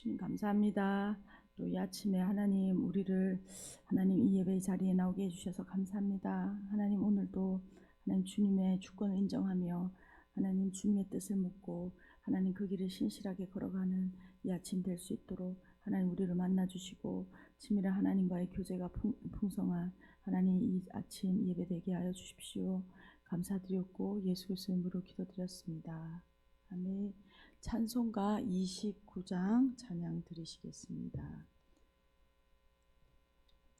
주님 감사합니다. 또 이 아침에 하나님 우리를 하나님 이 예배 자리에 나오게 해주셔서 감사합니다. 하나님 오늘도 하나님 주님의 주권을 인정하며 하나님 주님의 뜻을 묻고 하나님 그 길을 신실하게 걸어가는 이 아침 될 수 있도록 하나님 우리를 만나 주시고 치밀한 하나님과의 교제가 풍, 풍성한 하나님 이 아침 예배 되게 하여 주십시오. 감사드렸고 예수 그리스도의 이름으로 기도드렸습니다. 아멘. 찬송가 29장 찬양 드리시겠습니다.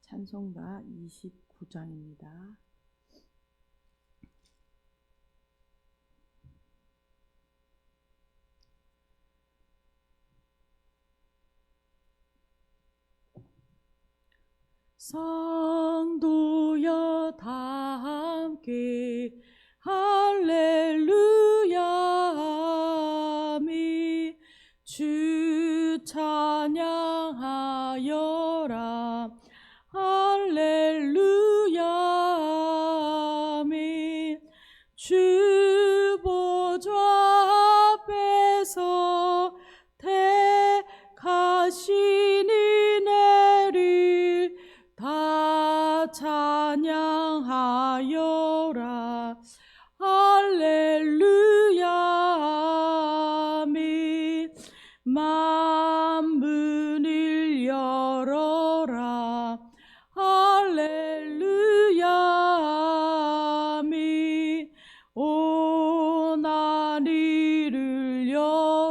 찬송가 29장입니다. 성도여 다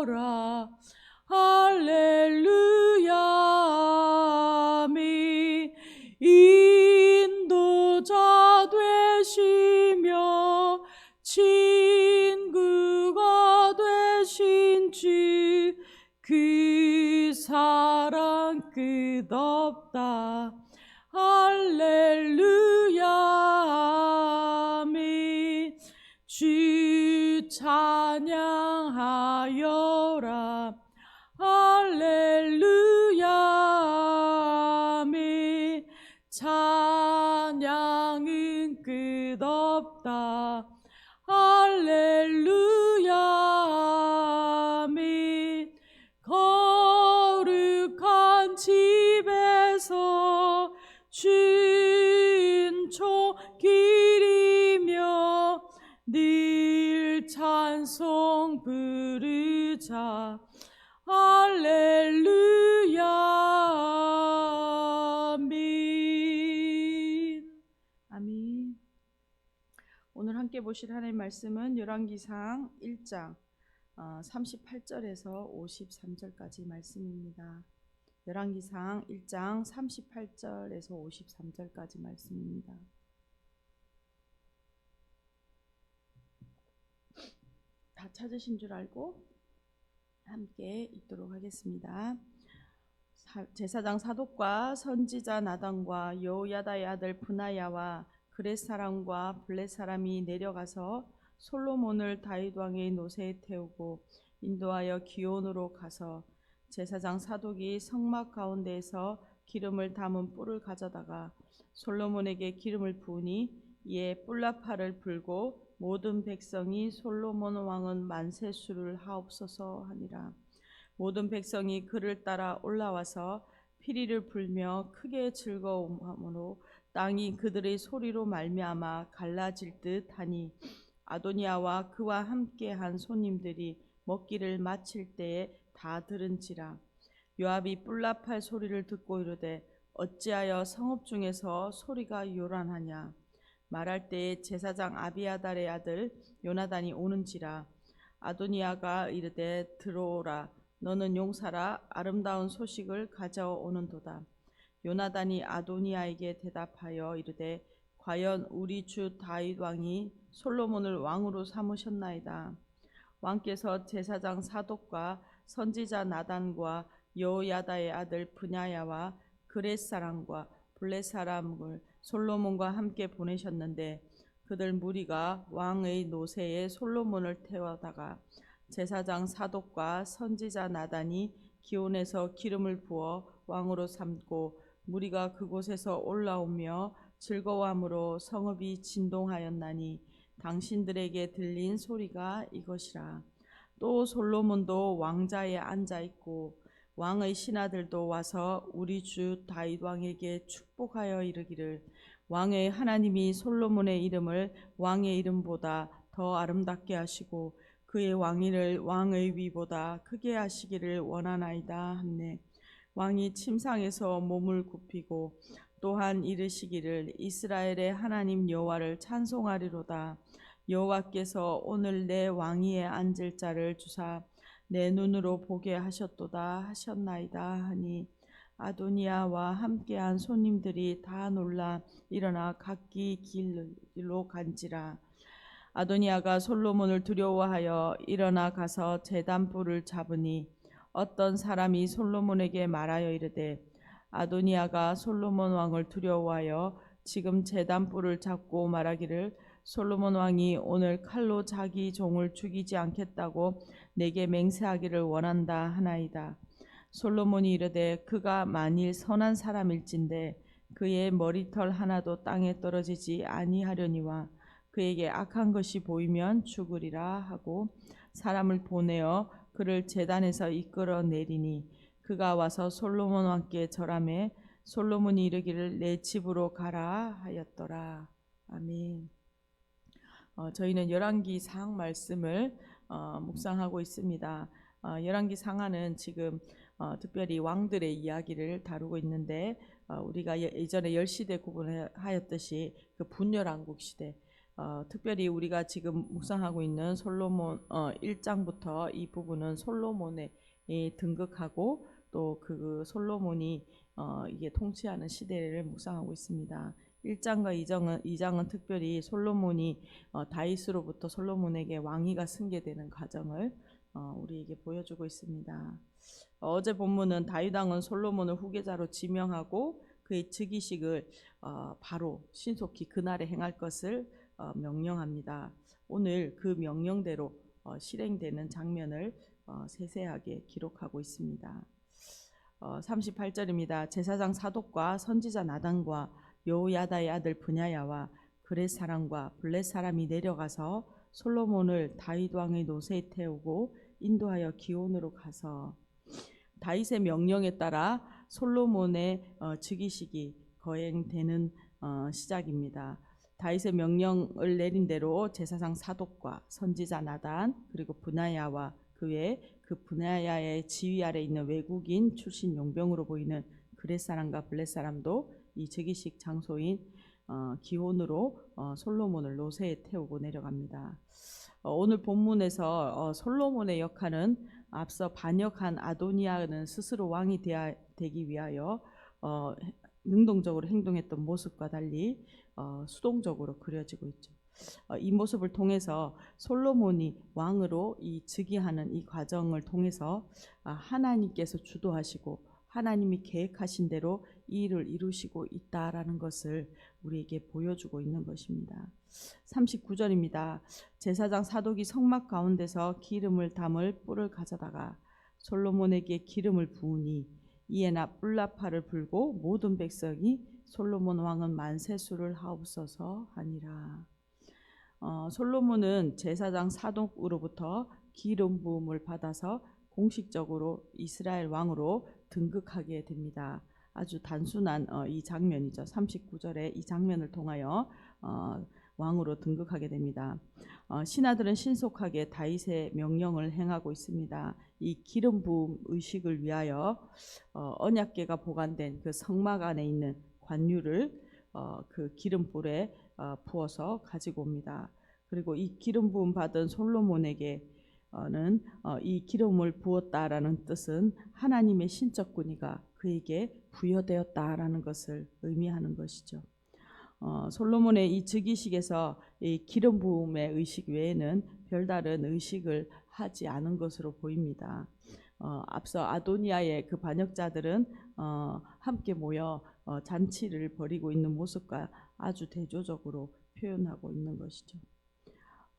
열라 부르자 할렐루야 아멘 아멘 오늘 함께 보실 하나님의 말씀은 열왕기상 1장 38절에서 53절까지 말씀입니다. 열왕기상 1장 38절에서 53절까지 말씀입니다. 다 찾으신 줄 알고 함께 읽도록 하겠습니다. 사- 제사장 사독과 선지자 나단과 여호야다의 아들 분하야와 그렛 사람과 블렛 사람이 내려가서 솔로몬을 다윗 왕의 노새에 태우고 인도하여 기온으로 가서 제사장 사독이 성막 가운데에서 기름을 담은 뿔을 가져다가 솔로몬에게 기름을 부으니 이에 뿔나팔을 불고 모든 백성이 솔로몬 왕은 만세수를 하옵소서 하니라. 모든 백성이 그를 따라 올라와서 피리를 불며 크게 즐거움으로 땅이 그들의 소리로 말미암아 갈라질 듯하니 아도니아와 그와 함께한 손님들이 먹기를 마칠 때에 다 들은지라. 요압이 뿔나팔 소리를 듣고 이르되 어찌하여 성읍 중에서 소리가 요란하냐 말할 때에 제사장 아비아달의 아들 요나단이 오는지라 아도니아가 이르되 들어오라. 너는 용사라. 아름다운 소식을 가져오는도다. 요나단이 아도니아에게 대답하여 이르되 과연 우리 주 다윗 왕이 솔로몬을 왕으로 삼으셨나이다. 왕께서 제사장 사독과 선지자 나단과 여호야다의 아들 분야야와 그렛 사람과 블렛 사람을 솔로몬과 함께 보내셨는데 그들 무리가 왕의 노새에 솔로몬을 태워다가 제사장 사독과 선지자 나단이 기온에서 기름을 부어 왕으로 삼고 무리가 그곳에서 올라오며 즐거워함으로 성읍이 진동하였나니 당신들에게 들린 소리가 이것이라. 또 솔로몬도 왕자에 앉아 있고 왕의 신하들도 와서 우리 주 다윗 왕에게 축복하여 이르기를 왕의 하나님이 솔로몬의 이름을 왕의 이름보다 더 아름답게 하시고 그의 왕위를 왕의 위보다 크게 하시기를 원하나이다 하네. 왕이 침상에서 몸을 굽히고 또한 이르시기를 이스라엘의 하나님 여호와를 찬송하리로다. 여호와께서 오늘 내 왕위에 앉을 자를 주사 내 눈으로 보게 하셨도다 하셨나이다 하니 아도니아와 함께한 손님들이 다 놀라 일어나 각기 길로 간지라. 아도니아가 솔로몬을 두려워하여 일어나 가서 제단불을 잡으니 어떤 사람이 솔로몬에게 말하여 이르되 아도니아가 솔로몬 왕을 두려워하여 지금 제단불을 잡고 말하기를 솔로몬 왕이 오늘 칼로 자기 종을 죽이지 않겠다고 내게 맹세하기를 원한다 하나이다. 솔로몬이 이르되 그가 만일 선한 사람일진데 그의 머리털 하나도 땅에 떨어지지 아니하려니와 그에게 악한 것이 보이면 죽으리라 하고 사람을 보내어 그를 제단에서 이끌어 내리니 그가 와서 솔로몬 왕께 절함에 솔로몬이 이르기를 내 집으로 가라 하였더라. 아멘. 어, 저희는 열왕기 상 말씀을 어, 묵상하고 있습니다. 어, 열왕기 상하는 지금 어, 특별히 왕들의 이야기를 다루고 있는데 어, 우리가 예- 예전에 열 시대 구분하였듯이 그 분열왕국 시대 어, 특별히 우리가 지금 묵상하고 있는 솔로몬 어, 1장부터 이 부분은 솔로몬의 이 등극하고 또 그 솔로몬이 어, 이게 통치하는 시대를 묵상하고 있습니다. 1장과 2장은, 2장은 특별히 솔로몬이 어, 다윗으로부터 솔로몬에게 왕위가 승계되는 과정을 어, 우리에게 보여주고 있습니다. 어, 어제 본문은 다윗 왕은 솔로몬을 후계자로 지명하고 그의 즉위식을 어, 바로 신속히 그날에 행할 것을 어, 명령합니다. 오늘 그 명령대로 어, 실행되는 장면을 어, 세세하게 기록하고 있습니다. 어, 38절입니다. 제사장 사독과 선지자 나단과 여호야다의 아들 분야야와 그렛 사람과 블렛 사람이 내려가서 솔로몬을 다윗 왕의 노새에 태우고 인도하여 기온으로 가서 다윗의 명령에 따라 솔로몬의 어, 즉위식이 거행되는 어, 시작입니다. 다윗의 명령을 내린 대로 제사장 사독과 선지자 나단 그리고 분하야와 그외 그 분하야의 지휘 아래 있는 외국인 출신 용병으로 보이는 그렛 사람과 블렛 사람도 이 즉위식 장소인 어, 기온으로 어, 솔로몬을 노새에 태우고 내려갑니다. 어, 오늘 본문에서 어, 솔로몬의 역할은 앞서 반역한 아도니아는 스스로 왕이 되야, 되기 위하여 어, 능동적으로 행동했던 모습과 달리 어, 수동적으로 그려지고 있죠. 어, 이 모습을 통해서 솔로몬이 왕으로 이 즉위하는 이 과정을 통해서 아, 하나님께서 주도하시고 하나님이 계획하신 대로 이 일을 이루시고 있다라는 것을 우리에게 보여주고 있는 것입니다. 39절입니다. 제사장 사독이 성막 가운데서 기름을 담을 뿔을 가져다가 솔로몬에게 기름을 부으니 이에나 뿔나파를 불고 모든 백성이 솔로몬 왕은 만세수를 하옵소서 하니라. 어, 솔로몬은 제사장 사독으로부터 기름 부음을 받아서 공식적으로 이스라엘 왕으로 등극하게 됩니다. 아주 단순한 어, 이 장면이죠. 39절에 이 장면을 통하여 어, 왕으로 등극하게 됩니다. 어, 신하들은 신속하게 다윗의 명령을 행하고 있습니다. 이 기름 부음 의식을 위하여 어, 언약궤가 보관된 그 성막 안에 있는 관유를 어, 그 기름 불에 어, 부어서 가지고 옵니다. 그리고 이 기름 부음 받은 솔로몬에게 는 어, 이 기름을 부었다라는 뜻은 하나님의 신적 군의가 그에게 부여되었다라는 것을 의미하는 것이죠. 어, 솔로몬의 이 즉위식에서 이 기름 부음의 의식 외에는 별다른 의식을 하지 않은 것으로 보입니다. 어, 앞서 아도니아의 그 반역자들은 어, 함께 모여 어, 잔치를 벌이고 있는 모습과 아주 대조적으로 표현하고 있는 것이죠.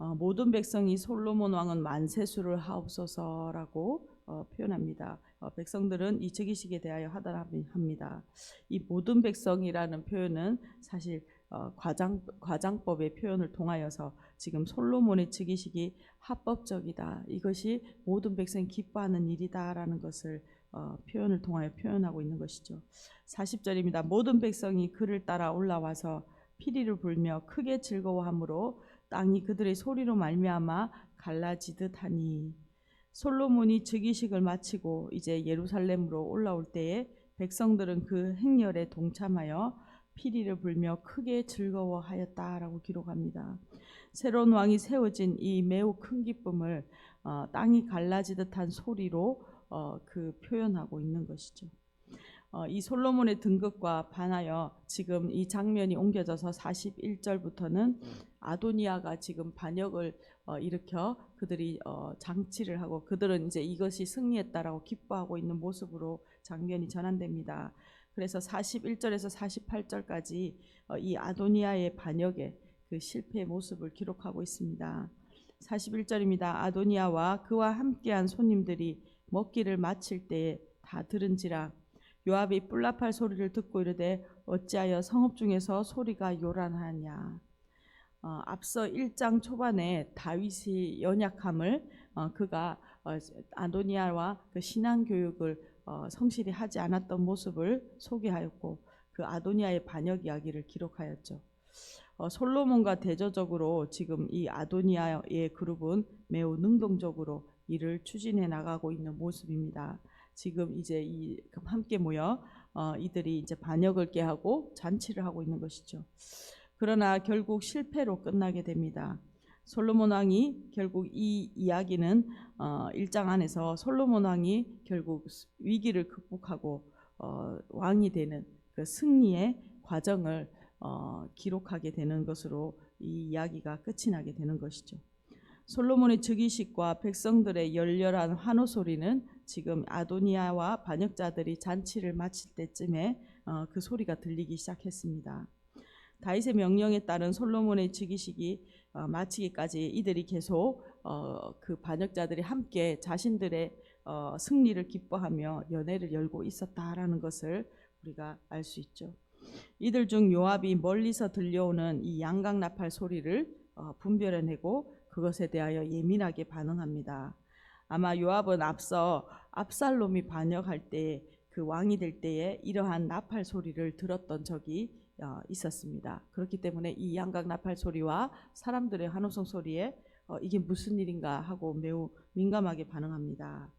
어, 모든 백성이 솔로몬 왕은 만세수를 하옵소서라고 어, 표현합니다. 어, 백성들은 이 즉위식에 대하여 하단합니다. 이 모든 백성이라는 표현은 사실 어, 과장 과장법의 표현을 통하여서 지금 솔로몬의 즉위식이 합법적이다. 이것이 모든 백성이 기뻐하는 일이다라는 것을 어, 표현을 통하여 표현하고 있는 것이죠. 40절입니다. 모든 백성이 그를 따라 올라와서 피리를 불며 크게 즐거워하므로 땅이 그들의 소리로 말미암아 갈라지듯 하니 솔로몬이 즉위식을 마치고 이제 예루살렘으로 올라올 때에 백성들은 그 행렬에 동참하여 피리를 불며 크게 즐거워하였다라고 기록합니다. 새로운 왕이 세워진 이 매우 큰 기쁨을 어, 땅이 갈라지듯한 소리로 어, 그 표현하고 있는 것이죠. 어, 이 솔로몬의 등극과 반하여 지금 이 장면이 옮겨져서 41절부터는 아도니아가 지금 반역을 어, 일으켜 그들이 어, 장치를 하고 그들은 이제 이것이 승리했다라고 기뻐하고 있는 모습으로 장면이 전환됩니다. 그래서 41절에서 48절까지 어, 이 아도니아의 반역의 그 실패의 모습을 기록하고 있습니다. 41절입니다. 아도니아와 그와 함께한 손님들이 먹기를 마칠 때에 다 들은지라 요압이 뿔나팔 소리를 듣고 이르되 어찌하여 성읍 중에서 소리가 요란하냐. 어, 앞서 1장 초반에 다윗이 연약함을 어, 그가 어, 아도니아와 그 신앙 교육을 어, 성실히 하지 않았던 모습을 소개하였고 그 아도니아의 반역 이야기를 기록하였죠. 어, 솔로몬과 대조적으로 지금 이 아도니아의 그룹은 매우 능동적으로 일을 추진해 나가고 있는 모습입니다. 지금 이제 이 함께 모여 어, 이들이 이제 반역을 깨하고 잔치를 하고 있는 것이죠. 그러나 결국 실패로 끝나게 됩니다. 솔로몬 왕이 결국 이 이야기는 어, 1장 안에서 솔로몬 왕이 결국 위기를 극복하고 어, 왕이 되는 그 승리의 과정을 어, 기록하게 되는 것으로 이 이야기가 끝이 나게 되는 것이죠. 솔로몬의 즉위식과 백성들의 열렬한 환호 소리는 지금 아도니아와 반역자들이 잔치를 마칠 때쯤에 어, 그 소리가 들리기 시작했습니다. 다윗의 명령에 따른 솔로몬의 즉위식이 어, 마치기까지 이들이 계속 어, 그 반역자들이 함께 자신들의 어, 승리를 기뻐하며 연회를 열고 있었다라는 것을 우리가 알 수 있죠. 이들 중 요압이 멀리서 들려오는 이 양각 나팔 소리를 어, 분별해내고 그것에 대하여 예민하게 반응합니다. 아마 요압은 앞서 압살롬이 반역할 때 그 왕이 될 때에 이러한 나팔 소리를 들었던 적이 어, 있었습니다. 그렇기 때문에 이 양각 나팔 소리와 사람들의 한호성 소리에 어, 이게 무슨 일인가 하고 매우 민감하게 반응합니다.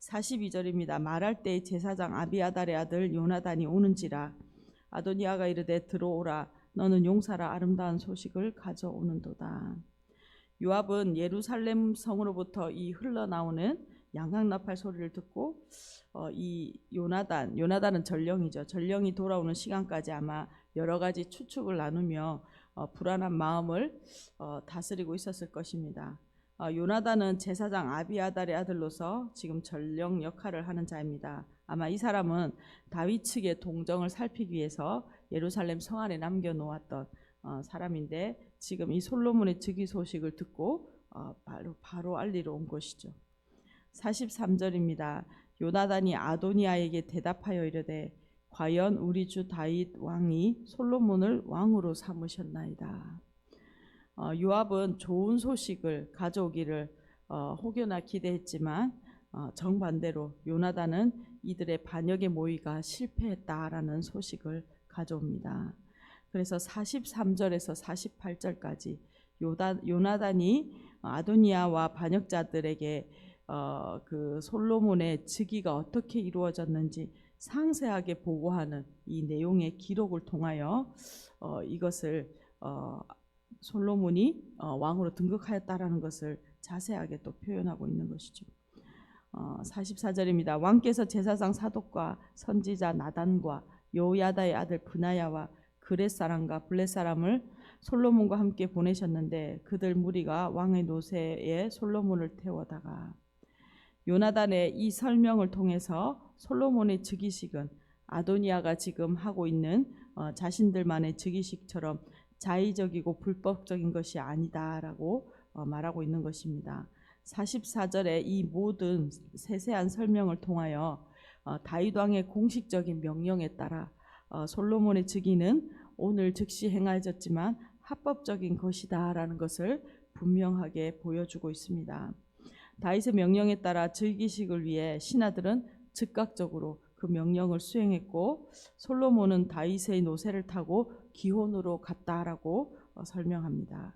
42절입니다. 말할 때 제사장 아비아달의 아들 요나단이 오는지라 아도니아가 이르되 들어오라 너는 용사라 아름다운 소식을 가져오는도다. 요압은 예루살렘 성으로부터 이 흘러나오는 양각나팔 소리를 듣고 어, 이 요나단, 요나단은 전령이죠. 전령이 돌아오는 시간까지 아마 여러 가지 추측을 나누며 어, 불안한 마음을 어, 다스리고 있었을 것입니다. 어, 요나단은 제사장 아비아달의 아들로서 지금 전령 역할을 하는 자입니다. 아마 이 사람은 다윗 측의 동정을 살피기 위해서 예루살렘 성 안에 남겨 놓았던 어, 사람인데 지금 이 솔로몬의 즉위 소식을 듣고 어, 바로 바로 알리러 온 것이죠. 43절입니다. 요나단이 아도니아에게 대답하여 이르되 과연 우리 주 다윗 왕이 솔로몬을 왕으로 삼으셨나이다. 어, 요압은 좋은 소식을 가져오기를 어, 혹여나 기대했지만 어, 정반대로 요나단은 이들의 반역의 모의가 실패했다라는 소식을 가져옵니다. 그래서 43절에서 48절까지 요다, 요나단이 아도니아와 반역자들에게 어, 그 솔로몬의 즉위가 어떻게 이루어졌는지 상세하게 보고하는 이 내용의 기록을 통하여 어, 이것을 어, 솔로몬이 어, 왕으로 등극하였다라는 것을 자세하게 또 표현하고 있는 것이죠. 어, 44절입니다. 왕께서 제사장 사독과 선지자 나단과 요야다의 아들 분하야와 그렛 사람과 블렛 사람을 솔로몬과 함께 보내셨는데 그들 무리가 왕의 노새에 솔로몬을 태워다가 요나단의 이 설명을 통해서 솔로몬의 즉위식은 아도니아가 지금 하고 있는 어, 자신들만의 즉위식처럼 자의적이고 불법적인 것이 아니다라고 어, 말하고 있는 것입니다. 44절에 이 모든 세세한 설명을 통하여 어, 다윗 왕의 공식적인 명령에 따라 어, 솔로몬의 즉위는 오늘 즉시 행하여졌지만 합법적인 것이다라는 것을 분명하게 보여주고 있습니다. 다윗의 명령에 따라 즉위식을 위해 신하들은 즉각적으로 그 명령을 수행했고 솔로몬은 다윗의 노새를 타고 기혼으로 갔다라고 어, 설명합니다.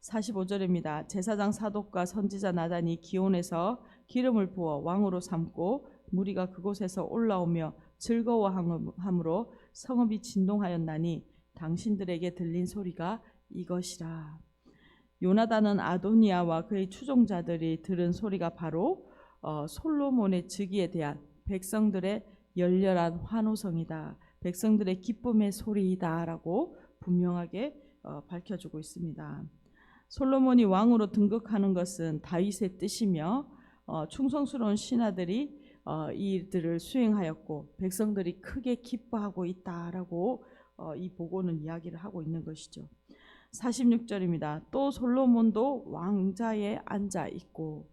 45절입니다. 제사장 사독과 선지자 나단이 기온에서 기름을 부어 왕으로 삼고 무리가 그곳에서 올라오며 즐거워함으로 성읍이 진동하였나니 당신들에게 들린 소리가 이것이라. 요나단은 아도니아와 그의 추종자들이 들은 소리가 바로 어, 솔로몬의 즉위에 대한 백성들의 열렬한 환호성이다. 백성들의 기쁨의 소리이다라고 분명하게 어, 밝혀주고 있습니다. 솔로몬이 왕으로 등극하는 것은 다윗의 뜻이며 어, 충성스러운 신하들이 어, 이 일들을 수행하였고 백성들이 크게 기뻐하고 있다라고 어, 이 보고는 이야기를 하고 있는 것이죠. 46절입니다. 또 솔로몬도 왕자에 앉아 있고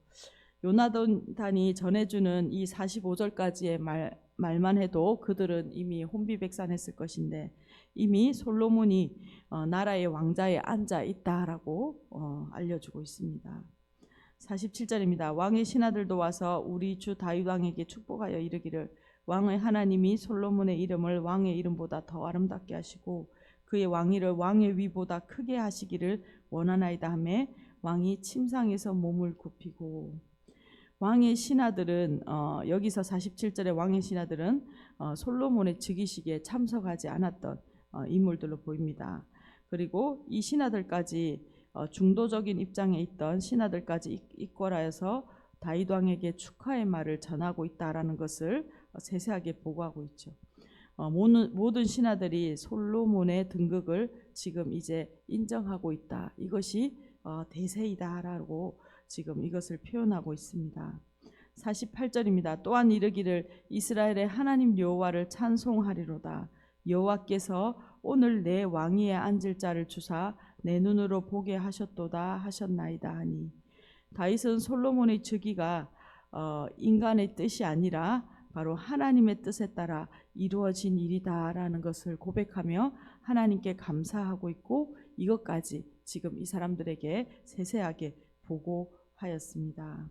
요나단이 전해주는 이 45절까지의 말, 말만 해도 그들은 이미 혼비백산했을 것인데 이미 솔로몬이 어, 나라의 왕자에 앉아 있다라고 어, 알려주고 있습니다. 47절입니다. 왕의 신하들도 와서 우리 주 다윗 왕에게 축복하여 이르기를 왕의 하나님이 솔로몬의 이름을 왕의 이름보다 더 아름답게 하시고 그의 왕위를 왕의 위보다 크게 하시기를 원하나이다 하매 왕이 침상에서 몸을 굽히고 왕의 신하들은 어, 여기서 47절의 왕의 신하들은 어, 솔로몬의 즉위식에 참석하지 않았던 어, 인물들로 보입니다. 그리고 이 신하들까지 어, 중도적인 입장에 있던 신하들까지 이- 이끌어서 다윗 왕에게 축하의 말을 전하고 있다라는 것을 어, 세세하게 보고하고 있죠. 어, 모든, 신하들이 솔로몬의 등극을 지금 이제 인정하고 있다. 이것이 어, 대세이다라고 지금 이것을 표현하고 있습니다. 48절입니다. 또한 이르기를 이스라엘의 하나님 여호와를 찬송하리로다. 여호와께서 오늘 내 왕위에 앉을 자를 주사 내 눈으로 보게 하셨도다 하셨나이다 하니 다윗은 솔로몬의 즉위가 어, 인간의 뜻이 아니라 바로 하나님의 뜻에 따라 이루어진 일이다라는 것을 고백하며 하나님께 감사하고 있고 이것까지 지금 이 사람들에게 세세하게 보고하였습니다.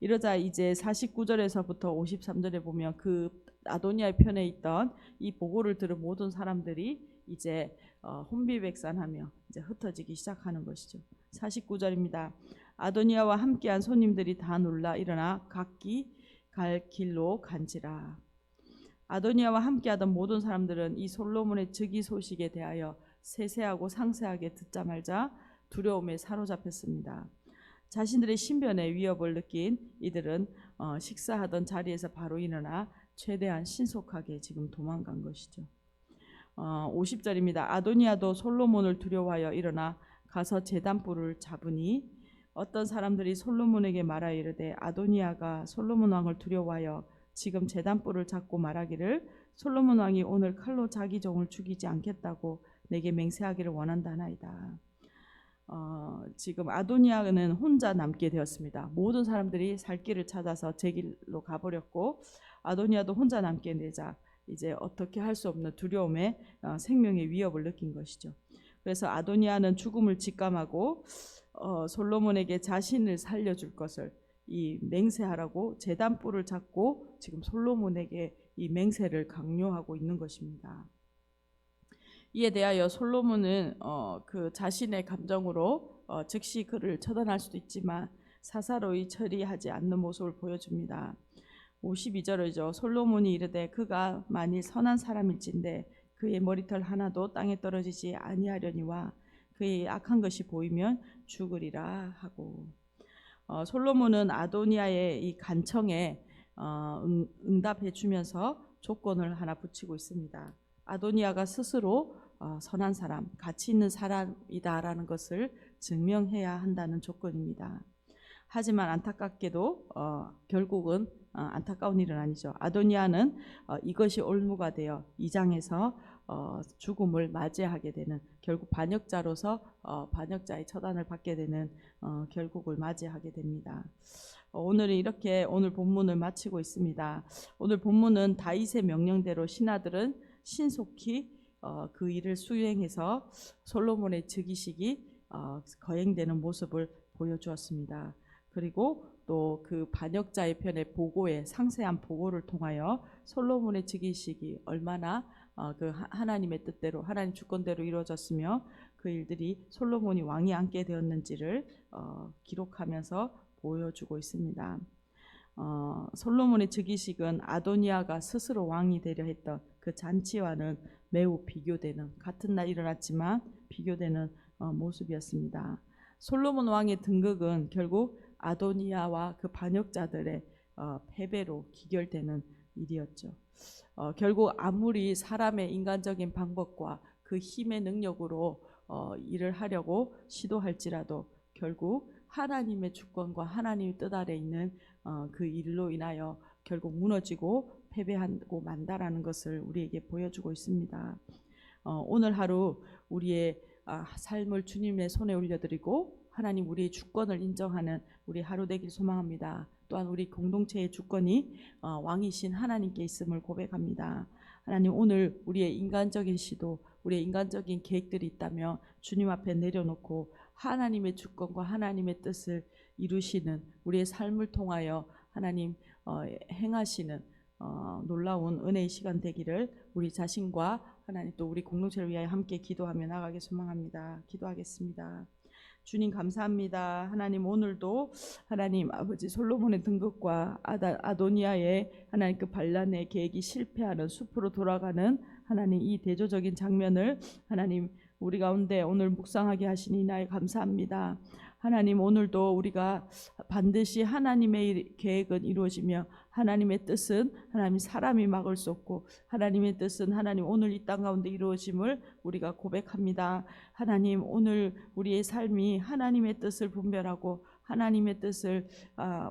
이러자 이제 49절에서부터 53절에 보면 그 아도니아의 편에 있던 이 보고를 들은 모든 사람들이 이제 어, 혼비백산하며 이제 흩어지기 시작하는 것이죠. 49절입니다. 아도니아와 함께한 손님들이 다 놀라 일어나 각기 갈 길로 간지라. 아도니아와 함께하던 모든 사람들은 이 솔로몬의 즉위 소식에 대하여 세세하고 상세하게 듣자 말자 두려움에 사로잡혔습니다. 자신들의 신변의 위협을 느낀 이들은 어, 식사하던 자리에서 바로 일어나 최대한 신속하게 지금 도망간 것이죠. 어, 50절입니다. 아도니아도 솔로몬을 두려워하여 일어나 가서 제단불을 잡으니 어떤 사람들이 솔로몬에게 말하여 이르되 아도니아가 솔로몬 왕을 두려워하여 지금 제단불을 잡고 말하기를 솔로몬 왕이 오늘 칼로 자기 종을 죽이지 않겠다고 내게 맹세하기를 원한다 하나이다. 어, 지금 아도니아는 혼자 남게 되었습니다. 모든 사람들이 살 길을 찾아서 제 길로 가버렸고 아도니아도 혼자 남게 되자 이제 어떻게 할 수 없는 두려움에 어, 생명의 위협을 느낀 것이죠. 그래서 아도니아는 죽음을 직감하고 어, 솔로몬에게 자신을 살려줄 것을 이 맹세하라고 제단불을 잡고 지금 솔로몬에게 이 맹세를 강요하고 있는 것입니다. 이에 대하여 솔로몬은 어, 그 자신의 감정으로 어, 즉시 그를 처단할 수도 있지만 사사로이 처리하지 않는 모습을 보여줍니다. 52절이죠. 솔로몬이 이르되 그가 만일 선한 사람일진데 그의 머리털 하나도 땅에 떨어지지 아니하려니와 그의 악한 것이 보이면 죽으리라 하고 어, 솔로몬은 아도니아의 이 간청에 어, 응, 응답해 주면서 조건을 하나 붙이고 있습니다. 아도니아가 스스로 어, 선한 사람, 가치 있는 사람이다라는 것을 증명해야 한다는 조건입니다. 하지만 안타깝게도 어, 결국은 어, 안타까운 일은 아니죠. 아도니아는 어, 이것이 올무가 되어 이 장에서 어, 죽음을 맞이하게 되는 결국 반역자로서 어, 반역자의 처단을 받게 되는 어, 결국을 맞이하게 됩니다. 어, 오늘은 이렇게 오늘 본문을 마치고 있습니다. 오늘 본문은 다윗의 명령대로 신하들은 신속히 어, 그 일을 수행해서 솔로몬의 즉위식이 어, 거행되는 모습을 보여주었습니다. 그리고 또 그 반역자의 편의 보고에 상세한 보고를 통하여 솔로몬의 즉위식이 얼마나 어, 그 하- 하나님의 뜻대로 하나님 주권대로 이루어졌으며 그 일들이 솔로몬이 왕이 앉게 되었는지를 어, 기록하면서 보여주고 있습니다. 어, 솔로몬의 즉위식은 아도니아가 스스로 왕이 되려 했던 그 잔치와는 매우 비교되는 같은 날 일어났지만 비교되는 어, 모습이었습니다. 솔로몬 왕의 등극은 결국 아도니아와 그 반역자들의 어, 패배로 기결되는 일이었죠. 어, 결국 아무리 사람의 인간적인 방법과 그 힘의 능력으로 어, 일을 하려고 시도할지라도 결국 하나님의 주권과 하나님의 뜻 아래 있는 어, 그 일로 인하여 결국 무너지고 패배하고 만다라는 것을 우리에게 보여주고 있습니다. 어, 오늘 하루 우리의 아, 삶을 주님의 손에 올려드리고 하나님 우리의 주권을 인정하는 우리 하루 되길 소망합니다. 또한 우리 공동체의 주권이 어, 왕이신 하나님께 있음을 고백합니다. 하나님 오늘 우리의 인간적인 시도, 우리의 인간적인 계획들이 있다면 주님 앞에 내려놓고 하나님의 주권과 하나님의 뜻을 이루시는 우리의 삶을 통하여 하나님 어, 행하시는 어, 놀라운 은혜의 시간 되기를 우리 자신과 하나님 또 우리 공동체를 위하여 함께 기도하며 나가기 소망합니다. 기도하겠습니다. 주님 감사합니다. 하나님 오늘도 하나님 아버지 솔로몬의 등극과 아도니아의 하나님 그 반란의 계획이 실패하는 숲으로 돌아가는 하나님 이 대조적인 장면을 하나님 우리 가운데 오늘 묵상하게 하시니 나에 감사합니다. 하나님 오늘도 우리가 반드시 하나님의 일- 계획은 이루어지며 하나님의 뜻은 하나님 사람이 막을 수 없고 하나님의 뜻은 하나님 오늘 이 땅 가운데 이루어짐을 우리가 고백합니다. 하나님 오늘 우리의 삶이 하나님의 뜻을 분별하고 하나님의 뜻을 아,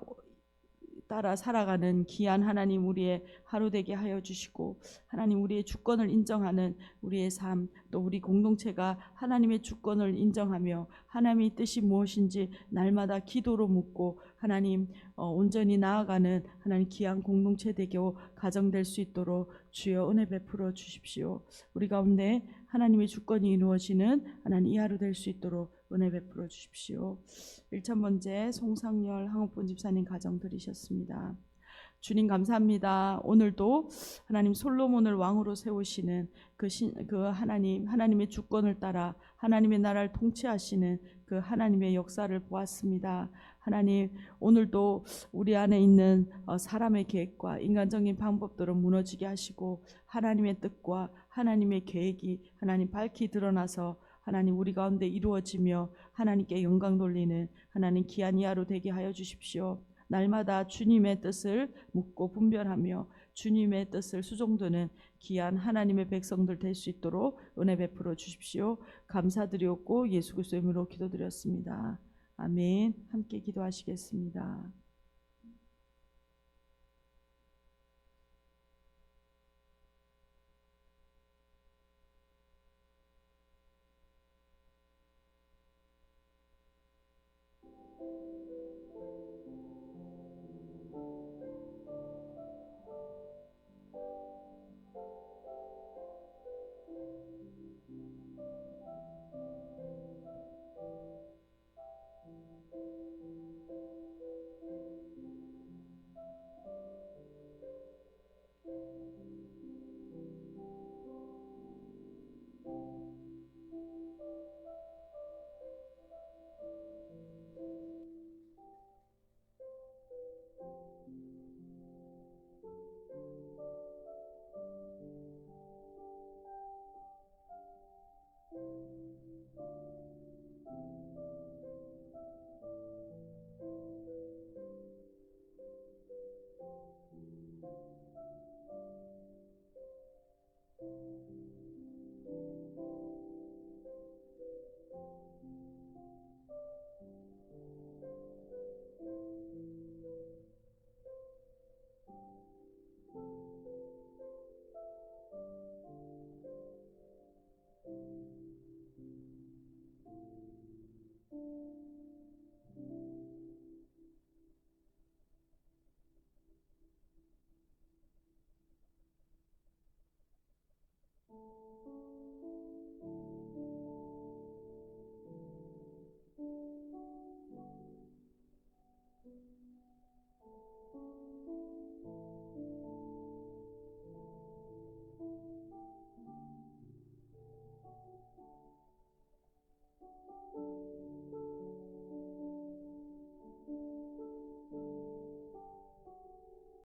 따라 살아가는 귀한 하나님 우리의 하루 되게 하여 주시고 하나님 우리의 주권을 인정하는 우리의 삶 또 우리 공동체가 하나님의 주권을 인정하며 하나님의 뜻이 무엇인지 날마다 기도로 묻고 하나님 어, 온전히 나아가는 하나님 귀한 공동체 되고 가정 될 수 있도록 주여 은혜 베풀어 주십시오. 우리 가운데 하나님의 주권이 이루어지는 하나님 이 하루 될 수 있도록 은혜 베풀어 주십시오. 1천 번째 송상열 항옥본 집사님 가정 들이셨습니다. 주님 감사합니다. 오늘도 하나님 솔로몬을 왕으로 세우시는 그, 신, 그 하나님 하나님의 주권을 따라 하나님의 나라를 통치하시는 그 하나님의 역사를 보았습니다. 하나님 오늘도 우리 안에 있는 어, 사람의 계획과 인간적인 방법들을 무너지게 하시고 하나님의 뜻과 하나님의 계획이 하나님 밝히 드러나서 하나님 우리 가운데 이루어지며 하나님께 영광 돌리는 하나님 귀한 이하로 되게 하여 주십시오. 날마다 주님의 뜻을 묻고 분별하며 주님의 뜻을 수종드는 귀한 하나님의 백성들 될 수 있도록 은혜 베풀어 주십시오. 감사드리옵고 예수 그리스도의 이름으로 기도드렸습니다. 아멘. 함께 기도하시겠습니다.